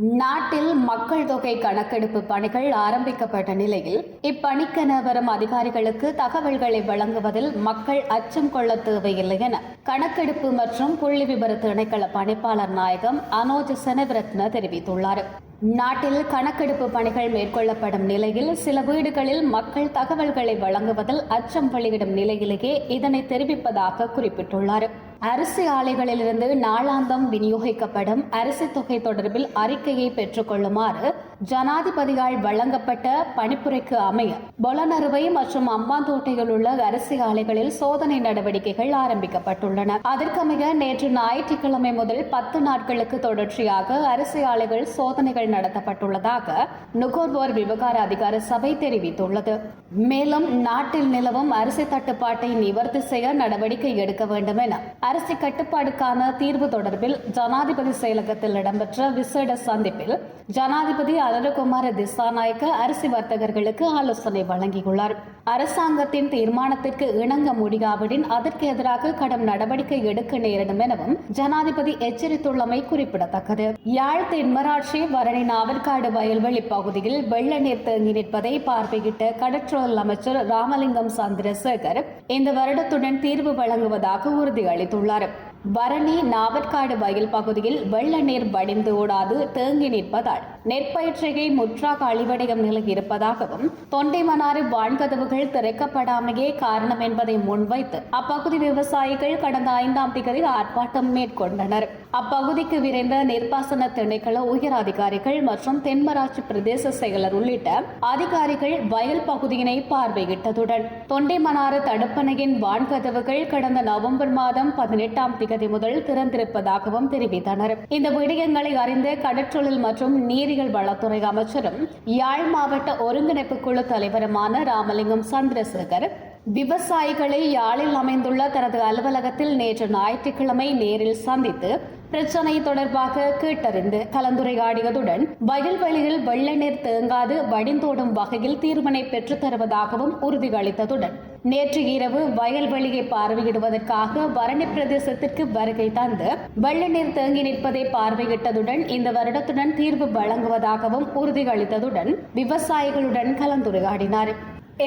நாட்டில் மக்கள் தொகை கணக்கெடுப்பு பணிகள் ஆரம்பிக்கப்பட்ட நிலையில் இப்பணிக்கென வரும் அதிகாரிகளுக்கு தகவல்களை வழங்குவதில் மக்கள் அச்சம் கொள்ள தேவையில்லை என கணக்கெடுப்பு மற்றும் புள்ளி விபர திணைக்கள பணிப்பாளர் நாயகம் அனோஜ் செனவிரத்ன தெரிவித்துள்ளார். நாட்டில் கணக்கெடுப்பு பணிகள் மேற்கொள்ளப்படும் நிலையில் சில வீடுகளில் மக்கள் தகவல்களை வழங்குவதில் அச்சம் வெளியிடும் நிலையிலேயே இதனை தெரிவிப்பதாக குறிப்பிட்டுள்ளார். அரிசி ஆலைகளிலிருந்து நாளாந்தம் விநியோகிக்கப்படும் அரிசி தொகை தொடர்பில் அறிக்கையை பெற்றுக்கொள்ளுமாறு ஜனாதிபதியால் வழங்கப்பட்ட பணிப்புரைக்கு அமைய பொலனறுவை மற்றும் அம்பாந்தோட்டையில் உள்ள அரிசி ஆலைகளில் சோதனை நடவடிக்கைகள் ஆரம்பிக்கப்பட்டுள்ளன. அதற்கமைய நேற்று ஞாயிற்றுக்கிழமை முதல் பத்து நாட்களுக்கு தொடர்ச்சியாக அரிசி ஆலைகள் சோதனைகள் நடத்தப்பட்டுள்ளதாக நுகர்வோர் விவகார அதிகார சபை தெரிவித்துள்ளது. மேலும் நாட்டில் நிலவும் அரிசி தட்டுப்பாட்டை நிவர்த்தி செய்ய நடவடிக்கை எடுக்க வேண்டும் என அரிசி கட்டுப்பாடுக்கான தீர்வு தொடர்பில் ஜனாதிபதி செயலகத்தில் இடம்பெற்ற விசேட சந்திப்பில் ஜனாதிபதி அருணகுமார திசாநாயக்க அரிசி வர்த்தகர்களுக்கு ஆலோசனை வழங்கியுள்ளார். அரசாங்கத்தின் தீர்மானத்திற்கு இணங்க முடியாவிடின் அதற்கு எதிராக கடும் நடவடிக்கை எடுக்க நேரிடும் எனவும் ஜனாதிபதி எச்சரித்துள்ளமை குறிப்பிடத்தக்கது. யாழ் தென்மராட்சி வரணி நாவற்காடு வயல்வெளி பகுதியில் வெள்ள நீர் தேங்கி நிற்பதை பார்வையிட்ட கடற்றோ கடற்றொழில் அமைச்சர் ராமலிங்கம் சந்திரசேகர் இந்த வருடத்துடன் தீர்வு வழங்குவதாக உறுதியளித்துள்ளார். பரணி நாவற்காடு வயல் பகுதியில் வெள்ள நீர் வடிந்து ஓடாது தேங்கி நிற்பதால் நெற்பயிற்சிகை முற்றாக அழிவடையும் நிலை இருப்பதாகவும் தொண்டைமனாறு வான்கதவுகள் திறக்கப்படாமையே காரணம் என்பதை முன்வைத்து அப்பகுதி விவசாயிகள் கடந்த ஐந்தாம் திகதி ஆர்ப்பாட்டம் மேற்கொண்டனர். அப்பகுதிக்கு விரைந்த நிர்பாசன திணைக்கள உயர் அதிகாரிகள் மற்றும் தென்மராட்சி பிரதேச செயலர் உள்ளிட்ட அதிகாரிகள் வயல் பகுதியினை பார்வையிட்டதுடன் தொண்டைமனாறு தடுப்பணையின் வான்கதவுகள் கடந்த நவம்பர் மாதம் பதினெட்டாம் திகதி முதல் திறந்திருப்பதாகவும் தெரிவித்தனர். இந்த விடயங்களை அறிந்த கடற்றொழில் மற்றும் நீரியல் வளத்துறை அமைச்சரும் யாழ் மாவட்ட ஒருங்கிணைப்பு குழு தலைவருமான ராமலிங்கம் சந்திரசேகர் விவசாயிகளை யாழில் அமைந்துள்ள தனது அலுவலகத்தில் நேற்று ஞாயிற்றுக்கிழமை நேரில் சந்தித்து பிரச்சனை தொடர்பாக கேட்டறிந்து கலந்துரையாடியதுடன் வயல்வெளியில் வெள்ள நீர் தேங்காது வடிந்தோடும் வகையில் தீர்வினை பெற்றுத் தருவதாகவும் உறுதியளித்ததுடன் நேற்று இரவு வயல்வெளியை பார்வையிடுவதற்காக வரணி பிரதேசத்திற்கு வருகை தந்து வெள்ள நீர் தேங்கி நிற்பதை பார்வையிட்டதுடன் இந்த வருடத்துடன் தீர்வு வழங்குவதாகவும் உறுதியளித்ததுடன் விவசாயிகளுடன் கலந்துரையாடினார்.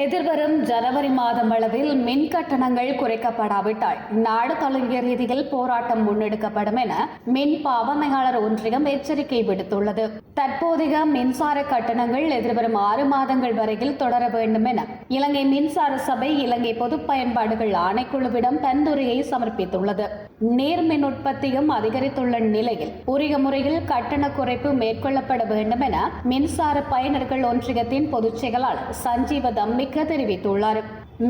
எதிர்வரும் ஜனவரி மாதம் அளவில் மின் கட்டணங்கள் குறைக்கப்படாவிட்டால் நாடு தழுவிய ரீதியில் போராட்டம் முன்னெடுக்கப்படும் என மின் பாவனையாளர் ஒன்றியம் எச்சரிக்கை விடுத்துள்ளது. தற்போதைய மின்சார கட்டணங்கள் எதிர்வரும் ஆறு மாதங்கள் வரையில் தொடர வேண்டும் என இலங்கை மின்சார சபை இலங்கை பொது பயன்பாடுகள் ஆணைக்குழுவிடம் பந்துரையை சமர்ப்பித்துள்ளது. நீர் மின் உற்பத்தியும் அதிகரித்துள்ள நிலையில் உரிய முறையில் கட்டண குறைப்பு மேற்கொள்ளப்பட வேண்டும் என மின்சார பயனர்கள் ஒன்றியத்தின் பொதுச் செயலாளர் சஞ்சீவ தம்பிக்க தெரிவித்துள்ளார்.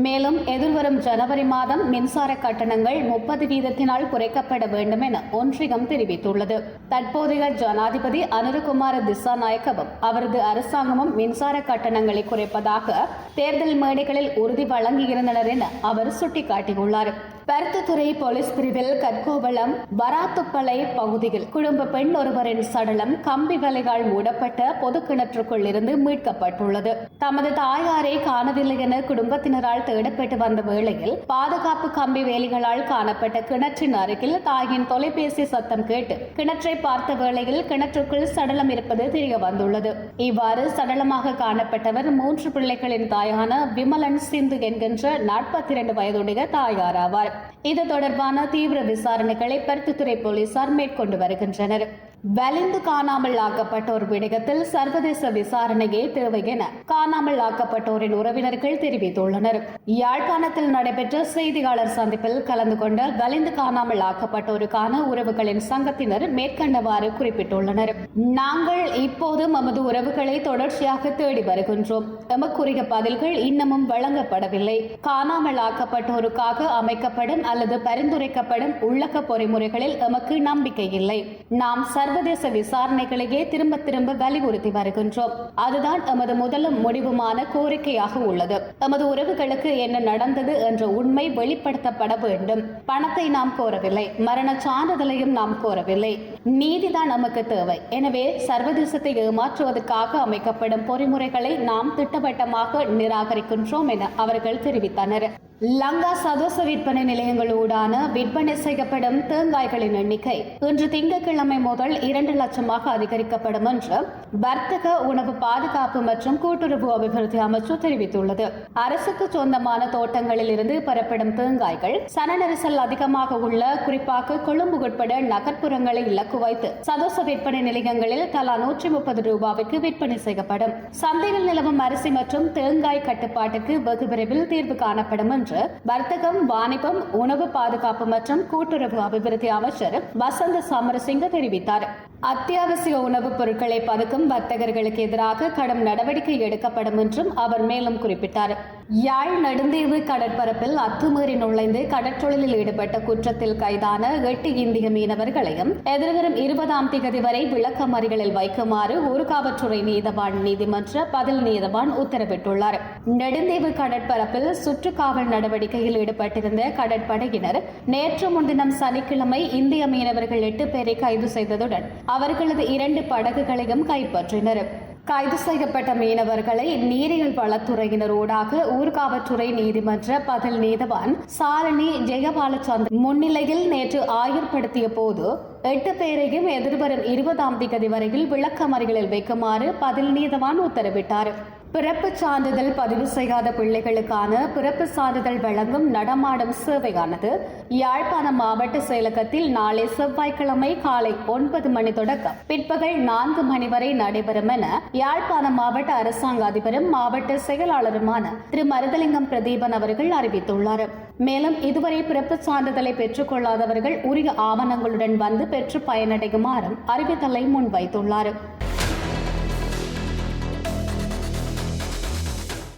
மேலும் எதிர்வரும் ஜனவரி மாதம் மின்சார கட்டணங்கள் முப்பது வீதத்தினால் குறைக்கப்பட வேண்டும் என ஒன்றியம் தெரிவித்துள்ளது. தற்போதைய ஜனாதிபதி அனுரகுமார திசாநாயக்கவும் அவரது அரசாங்கமும் மின்சார கட்டணங்களை குறைப்பதாக தேர்தல் மேடைகளில் உறுதி வழங்கியிருந்தனர் என அவர் சுட்டிக்காட்டியுள்ளார். பருத்தித்துறை போலீஸ் பிரிவில் கற்கோவளம் வராத்துப்பளை பகுதியில் குடும்ப பெண் ஒருவரின் சடலம் கம்பி வலைகால் மூடப்பட்ட பொது கிணற்றுக்குள் இருந்து மீட்கப்பட்டுள்ளது. தமது தாயாரை காணவில்லை என குடும்பத்தினரால் தேடப்பட்டு வந்த வேளையில் பாதுகாப்பு கம்பி வேலிகளால் காணப்பட்ட கிணற்றின் அருகில் தாயின் தொலைபேசி சத்தம் கேட்டு கிணற்றை பார்த்த வேளையில் கிணற்றுக்குள் சடலம் இருப்பது தெரிய வந்துள்ளது இவ்வாறு சடலமாக காணப்பட்டவர் மூன்று பிள்ளைகளின் தாயான விமலன் சிந்து என்கின்ற நாற்பத்தி இரண்டு வயதுடைய தாயார் ஆவார் இது தொடர்பான தீவிர விசாரணைகளை பருத்தித்துறை போலீசார் மேற்கொண்டு வருகின்றனர். வலிந்து காணாமல் ஆக்கப்பட்டோர் விடயத்தில் சர்வதேச விசாரணையே தேவை என காணாமல் ஆக்கப்பட்டோரின் உறவினர்கள் தெரிவித்துள்ளனர். யாழ்ப்பாணத்தில் நடைபெற்ற செய்தியாளர் சந்திப்பில் கலந்து கொண்ட வலிந்து காணாமல் ஆக்கப்பட்டோருக்கான உறவுகளின் சங்கத்தினர் மேற்கண்டவாறு குறிப்பிட்டுள்ளனர். நாங்கள் இப்போது நமது உறவுகளை தொடர்ச்சியாக தேடி வருகின்றோம். எமக்குரிய பதில்கள் இன்னமும் வழங்கப்படவில்லை. காணாமல் ஆக்கப்பட்டோருக்காக அமைக்கப்படும் அல்லது பரிந்துரைக்கப்படும் உள்ளக பொறிமுறைகளில் எமக்கு நம்பிக்கை இல்லை. நாம் சர்வ சர்வதேச விசாரணைகளையே திரும்ப திரும்ப வலியுறுத்தி வருகின்றோம். அதுதான் எமது முதல் முடிவுமான கோரிக்கையாக உள்ளது. எமது உறவுகளுக்கு என்ன நடந்தது என்ற உண்மை வெளிப்படுத்தப்பட வேண்டும். பணத்தை நாம் கோரவில்லை. மரண சான்றிதழையும் நாம் கோரவில்லை. நீதிதான் நமக்கு தேவை. எனவே சர்வதேசத்தை ஏமாற்றுவதற்காக அமைக்கப்படும் பொறிமுறைகளை நாம் திட்டவட்டமாக நிராகரிக்கின்றோம் என அவர்கள் தெரிவித்தனர். லங்கா சதோச விற்பனை நிலையங்களூடான விற்பனை செய்யப்படும் தேங்காய்களின் எண்ணிக்கை இன்று திங்கட்கிழமை முதல் முதல் இரண்டு லட்சமாக அதிகரிக்கப்படும் என்று வர்த்தக உணவு பாதுகாப்பு மற்றும் கூட்டுறவு அபிவிருத்தி அமைச்சு தெரிவித்துள்ளது. அரசுக்கு சொந்தமான தோட்டங்களில் இருந்து பெறப்படும் தேங்காய்கள் சன நெரிசல் அதிகமாக உள்ள குறிப்பாக கொழும்பு உட்பட நகர்ப்புறங்களை இலக்கு வைத்து சதோச விற்பனை நிலையங்களில் தலா நூற்றி முப்பது ரூபாய்க்கு விற்பனை செய்யப்படும். சந்தையில் நிலவும் அரிசி மற்றும் தேங்காய் கட்டுப்பாட்டுக்கு வெகு விரைவில் தீர்வு காணப்படும் என்று வர்த்தகம் வாணிபம் உணவு பாதுகாப்பு மற்றும் கூட்டுறவு அபிவிருத்தி அமைச்சர் வசந்த சமரசிங்க தெரிவித்தார். அத்தியாவசிய உணவுப் பொருட்களை பதுக்கும் வர்த்தகர்களுக்கு எதிராக கடும் நடவடிக்கை எடுக்கப்படும் என்றும் அவர் மேலும் குறிப்பிட்டார். யாழ் நெடுந்தீவு கடற்பரப்பில் அத்துமீறி நுழைந்து கடற்றொழிலில் ஈடுபட்ட குற்றத்தில் கைதான எட்டு இந்திய மீனவர்களையும் எதிர்வரும் இருபதாம் திகதி வரை விளக்கமறிகளில் வைக்குமாறு ஊர்காவற்றுறை நீதவான் நீதிமன்ற பதில் நீதவான் உத்தரவிட்டுள்ளார். நெடுந்தீவு கடற்பரப்பில் சுற்றுக்காவல் நடவடிக்கையில் ஈடுபட்டிருந்த கடற்படையினர் நேற்று முன்தினம் சனிக்கிழமை இந்திய மீனவர்கள் எட்டு பேரை கைது செய்ததுடன் அவர்களது இரண்டு படகுகளையும் கைப்பற்றினர். கைது செய்யப்பட்ட மீனவர்களை நீரியல் வளத்துறையினர் ஊடாக ஊர்காவற்றுறை நீதிமன்ற பதில் நீதவான் சாரணி ஜெயபாலச்சந்திரன் முன்னிலையில் நேற்று ஆயர்படுத்திய போது எட்டு பேரையும் எதிர்வரும் இருபதாம் தேதி வரையில் விளக்கமறிகளில் வைக்குமாறு பதில் நீதவான் உத்தரவிட்டார். பிறப்புச் சான்றிதழ் பதிவு செய்யாத பிள்ளைகளுக்கான பிறப்பு சான்றிதழ் வழங்கும் நடமாடும் சேவையானது யாழ்ப்பாணம் மாவட்ட செயலகத்தில் நாளை செவ்வாய்க்கிழமை காலை ஒன்பது மணி தொடக்கம். பிற்பகல் நான்கு மணி வரை நடைபெறும் என யாழ்ப்பாணம் மாவட்ட அரசாங்க அதிபரும் மாவட்ட செயலாளருமான திரு. மருதலிங்கம் பிரதீபன் அவர்கள் அறிவித்துள்ளார். மேலும் இதுவரை பிறப்புச் சான்றிதழை பெற்றுக் கொள்ளாதவர்கள் உரிய ஆவணங்களுடன் வந்து பெற்று பயனடையுமாறும் அறிவித்தலை முன்வைத்துள்ளார்.